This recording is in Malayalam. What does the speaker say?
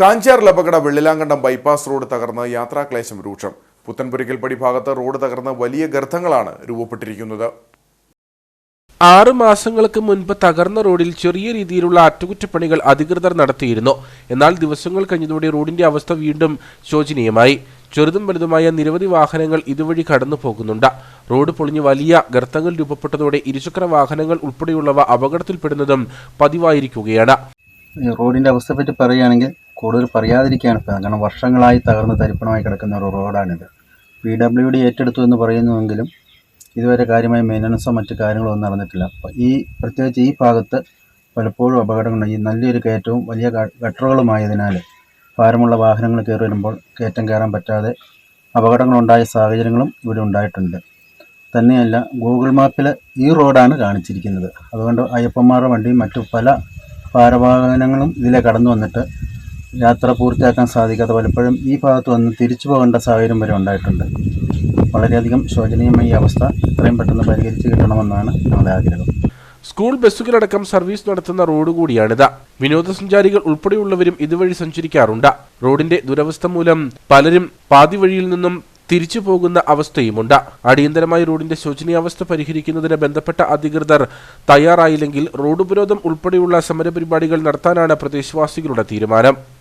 കാഞ്ചാർ ലബകട വെള്ളിലാങ്കണ്ടം ബൈപ്പാസ് റോഡ് തകർന്ന് യാത്രാക്ലേശം രൂക്ഷം. പുത്തൻപുരയ്ക്കൽപ്പടി ഭാഗത്ത് റോഡ് തകർന്ന് വലിയ ഗർത്തങ്ങളാണ് രൂപപ്പെട്ടിരിക്കുന്നത്. ആറ് മാസങ്ങൾക്ക് മുൻപ് തകർന്ന റോഡിൽ ചെറിയ രീതിയിലുള്ള അറ്റകുറ്റപ്പണികൾ അധികൃതർ നടത്തിയിരുന്നു. എന്നാൽ ദിവസങ്ങൾ കഴിഞ്ഞതോടെ റോഡിന്റെ അവസ്ഥ വീണ്ടും ശോചനീയമായി. ചെറുതും വലുതുമായ നിരവധി വാഹനങ്ങൾ ഇതുവഴി കടന്നു പോകുന്നുണ്ട്. റോഡ് പൊളിഞ്ഞ് വലിയ ഗർത്തങ്ങൾ രൂപപ്പെട്ടതോടെ ഇരുചക്ര വാഹനങ്ങൾ ഉൾപ്പെടെയുള്ളവ അപകടത്തിൽപ്പെടുന്നതും പതിവായിരിക്കുകയാണ്. റോഡിന്റെ റോഡിന്റെ അവസ്ഥയെ പറ്റി പറയുകയാണെങ്കിൽ കൂടുതൽ പറയാതിരിക്കുകയാണ് ഇപ്പം. കാരണം വർഷങ്ങളായി തകർന്ന് തരിപ്പണമായി കിടക്കുന്ന ഒരു റോഡാണിത്. പി ഡബ്ല്യു ഡി ഏറ്റെടുത്തു എന്ന് പറയുന്നുവെങ്കിലും ഇതുവരെ കാര്യമായ മെയിന്റനൻസോ മറ്റു കാര്യങ്ങളോ ഒന്നും നടന്നിട്ടില്ല. അപ്പോൾ ഈ പ്രത്യേകിച്ച് ഈ ഭാഗത്ത് പലപ്പോഴും അപകടങ്ങൾ ഈ നല്ലൊരു കയറ്റവും വലിയ ഗട്ടറുകളുമായതിനാൽ ഭാരമുള്ള വാഹനങ്ങൾ കയറി വരുമ്പോൾ കയറ്റം കയറാൻ പറ്റാതെ അപകടങ്ങളുണ്ടായ സാഹചര്യങ്ങളും ഇവിടെ ഉണ്ടായിട്ടുണ്ട്. തന്നെയല്ല ഗൂഗിൾ മാപ്പിൽ ഈ റോഡാണ് കാണിച്ചിരിക്കുന്നത്. അതുകൊണ്ട് അയ്യപ്പന്മാരുടെ വണ്ടിയും മറ്റു പല ഭാരവാഹനങ്ങളും ഇതിലെ കടന്നു വന്നിട്ട് യാത്ര പൂർത്തിയാക്കാൻ സാധിക്കാതെ പലപ്പോഴും ഈ ഭാഗത്ത് വന്ന് തിരിച്ചു പോകേണ്ട സാഹചര്യം വരെ ഉണ്ടായിട്ടുണ്ട്. വളരെയധികം ശോചനീയമായ ഈ അവസ്ഥ എത്രയും പെട്ടെന്ന് പരിഹരിച്ച് കിട്ടണമെന്നാണ് ഞങ്ങളുടെ ആഗ്രഹം. സ്കൂൾ ബസ്സുകളടക്കം സർവീസ് നടത്തുന്ന റോഡ് കൂടിയാണിത്. വിനോദസഞ്ചാരികൾ ഉൾപ്പെടെയുള്ളവരും ഇതുവഴി സഞ്ചരിക്കാറുണ്ട്. റോഡിന്റെ ദുരവസ്ഥ മൂലം പലരും പാതി വഴിയിൽ നിന്നും തിരിച്ചു പോകുന്ന അവസ്ഥയുമുണ്ട്. അടിയന്തരമായി റോഡിന്റെ ശോചനീയാവസ്ഥ പരിഹരിക്കുന്നതിന് ബന്ധപ്പെട്ട അധികൃതർ തയ്യാറായില്ലെങ്കിൽ റോഡ് ഉപരോധം ഉൾപ്പെടെയുള്ള സമരപരിപാടികൾ നടത്താനാണ് പ്രദേശവാസികളുടെ തീരുമാനം.